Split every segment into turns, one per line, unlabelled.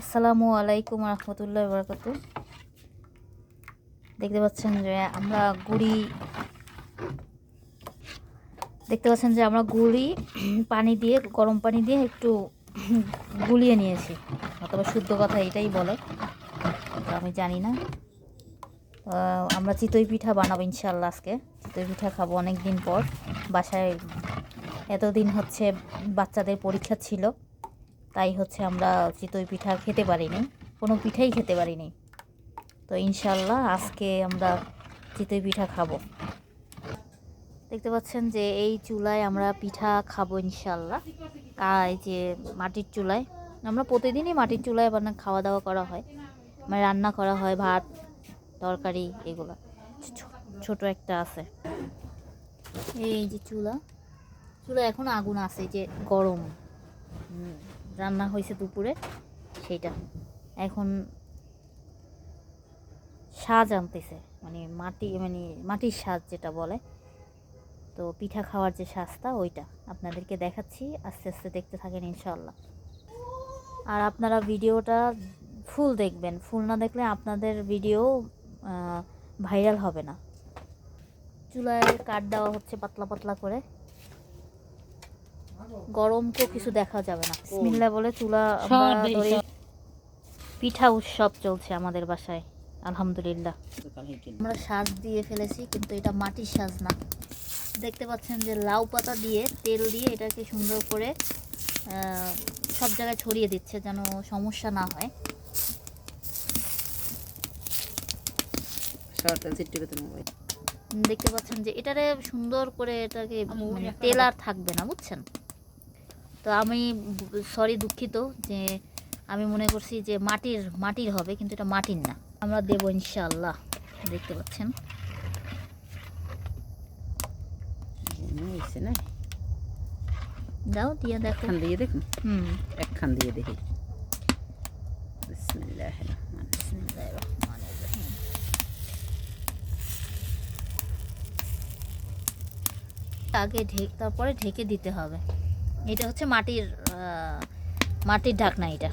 আসসালামু আলাইকুম রহমতুল্লাহ বরকত। দেখতে পাচ্ছেন যে আমরা গুড়ি, দেখতে পাচ্ছেন যে আমরা গুড়ি, পানি দিয়ে, গরম পানি দিয়ে একটু গুলিয়ে নিয়েছি। অথবা শুদ্ধ কথা এটাই বলে আমি জানি না। আমরা চিতই পিঠা বানাবো ইনশাল্লাহ আজকে। চিতই পিঠা খাব অনেক দিন পর। বাসায় এতদিন হচ্ছে বাচ্চাদের পরীক্ষা ছিল। তাই হচ্ছে আমরা চিতই পিঠা খেতে পারিনি। কোনো পিঠাই খেতে পারিনি। তো ইনশাল্লাহ আজকে আমরা চিতই পিঠা খাব। দেখতে পাচ্ছেন যে এই চুলায় আমরা পিঠা খাব ইনশাল্লাহ আর যে মাটির চুলায়। আমরা প্রতিদিনই মাটির চুলায় বানা খাওয়া দাওয়া করা হয়। মানে রান্না করা হয় ভাত তরকারি এগুলো। ছোট একটা আছে। এই যে চুলা। চুলা এখন আগুন আছে যে গরম। হুম, রান্না হয়েছে দুপুরে, সেইটা। এখন সাজ আনতেছে মানে মাটি মানে মাটির সাজ যেটা বলে। তো পিঠা খাওয়ার যে সাজটা, ওইটা আপনাদেরকে দেখাচ্ছি, আস্তে আস্তে দেখতে থাকেন ইনশাল্লাহ আর আপনারা ভিডিওটা ফুল দেখবেন, ফুল না দেখলে আপনাদের ভিডিও ভাইরাল হবে না। চুলায় কাঠ দেওয়া হচ্ছে পাতলা পাতলা করে। গরম তো কিছু দেখা যাবে না। বিসমিল্লাহ বলে চুলা। পিঠা উৎসব চলছে আমাদের বাসায় আলহামদুলিল্লাহ। আমরা সাজ দিয়ে ফেলেছি কিন্তু এটা মাটির সাজ না। দেখতে পাচ্ছেন যে লাউ পাতা দিয়ে তেল দিয়ে এটাকে সুন্দর করে আহ, সব জায়গায় ছড়িয়ে দিচ্ছে যেন সমস্যা না হয়। দেখতে পাচ্ছেন যে এটারে সুন্দর করে এটাকে মানে তেল আর থাকবে না বুঝছেন? তো আমি সরি দুঃখিত যে আমি মনে করছি যে মাটির মাটির হবে কিন্তু এটা মাটির না। আমরা দেবো ইনশাল্লাহ দেখতে পাচ্ছেন। দাও দিয়ে দেখো।
দিয়ে দেখুন।
হুম।
একখান দিয়ে দেখি। বিসমিল্লাহ।
আগে ঢেক তারপরে ঢেকে দিতে হবে। এটা হচ্ছে মাটির মাটির ঢাকনা এটা।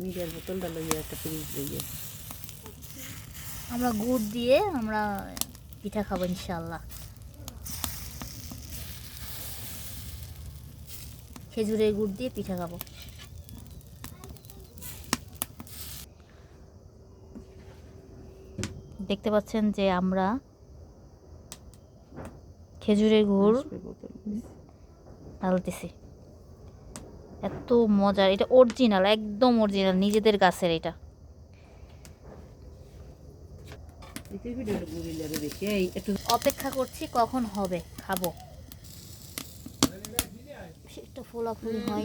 মিডিয়ার বোতলটা লইয়ে একটা লইয়ে
আমরা গুড় দিয়ে আমরা পিঠা খাব ইনশাল্লাহ খেজুরের গুড় দিয়ে পিঠা খাব। দেখতে পাচ্ছেন যে আমরা খেজুরের গুড় ঢালতেছি। এত মজার এটা অরিজিনাল একদম অরিজিনাল নিজেদের গাছের এটা। অপেক্ষা করছি কখন হবে খাব। একটা ফোলা ফুল হয়